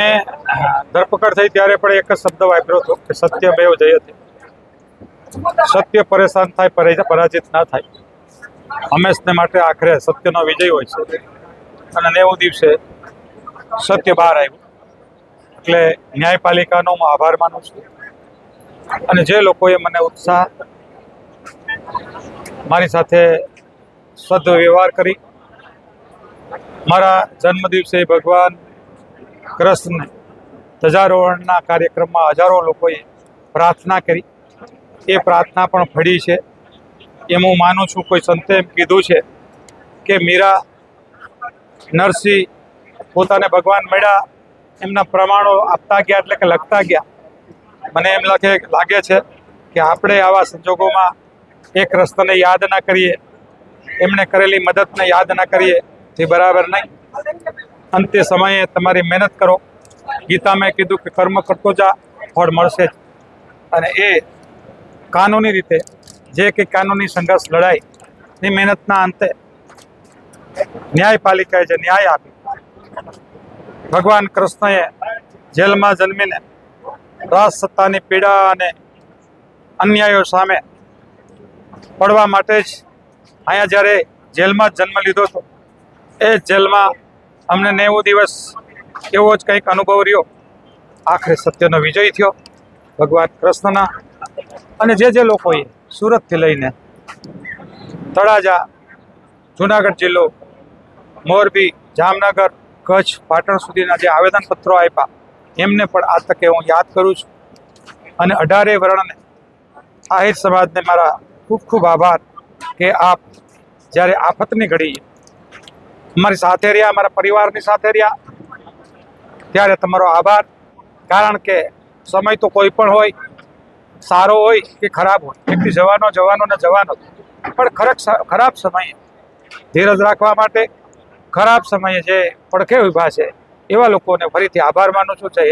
મેં ધરપકડ થઈ ત્યારે પણ એક શબ્દ વાપર્યો હતો કે સત્ય મેવ જયતે સત્ય પરેશાન થાય પરાજિત ના થાય. હંમેશને માટે આખરે સત્યનો વિજય હોય છે. અને નેવું દિવસે સત્ય બહાર આવ્યું. એટલે ન્યાયપાલિકાનો હું આભાર માનું છું. અને જે લોકોએ મને ઉત્સાહ મારી સાથે સદવ્યવહાર કરી, મારા જન્મદિવસે ભગવાન કૃષ્ણ ધજારોહણના કાર્યક્રમમાં હજારો લોકોએ પ્રાર્થના કરી. એ પ્રાર્થના પણ ફળી છે. એમ હું માનું છું, કોઈ સંતે એમ કીધું છે કે મીરા નરસિંહ પોતાને ભગવાન મળ્યા, એમના પ્રમાણો આપતા ગયા એટલે કે લખતા ગયા. મને એમ લાગે લાગે છે કે આપણે આવા સંજોગોમાં એક રસ્તાને યાદ ના કરીએ એમણે કરેલી મદદને યાદ ના કરીએ, તે બરાબર નહીં. અંતે સમયે તમારી મહેનત કરો. ગીતામાં કીધું કે કર્મ કરતો જા, ફળ મળશે અને એ કાનૂની રીતે, જે કે કાનૂની સંઘર્ષ લડાઈની મહેનતના અંતે ન્યાયપાલિકાએ જે ન્યાય આપ્યો. ભગવાન કૃષ્ણએ જેલમાં જન્મીને સત્તાની પીડા અને અન્યાયો સામે પડવા માટે જ અહીંયા જ્યારે જેલમાં જન્મ લીધો હતો, એ જેલમાં અમને નેવું દિવસ એવો જ કંઈક અનુભવ રહ્યો. આખરે સત્યનો વિજય થયો ભગવાન કૃષ્ણના. અને જે જે લોકોએ સુરતથી લઈને તળાજા, જુનાગઢ જિલ્લો, મોરબી, જામનગર, કચ્છ, પાટણ સુધીના જે આવેદનપત્રો આપ્યા, એમને પણ આ તકે હું યાદ કરું છું. અને અઢારે વર્ણને આહિર સમાજને મારા ખૂબ ખૂબ આભાર કે આપ જ્યારે આફતની ઘડી અમારી સાથે રહ્યા, અમારા પરિવારની સાથે રહ્યા. ત્યારે તમારો આભાર. કારણ કે સમય તો કોઈ પણ હોય, સારો હોય કે ખરાબ હોય. એકથી જવાનો જવાનો ને જવાનો. પણ ખરક ખરાબ સમયે ધીરજ રાખવા માટે, ખરાબ સમયે જે પડખે ઊભા છે, એવા લોકોને ફરીથી આભાર માનું છું. જય.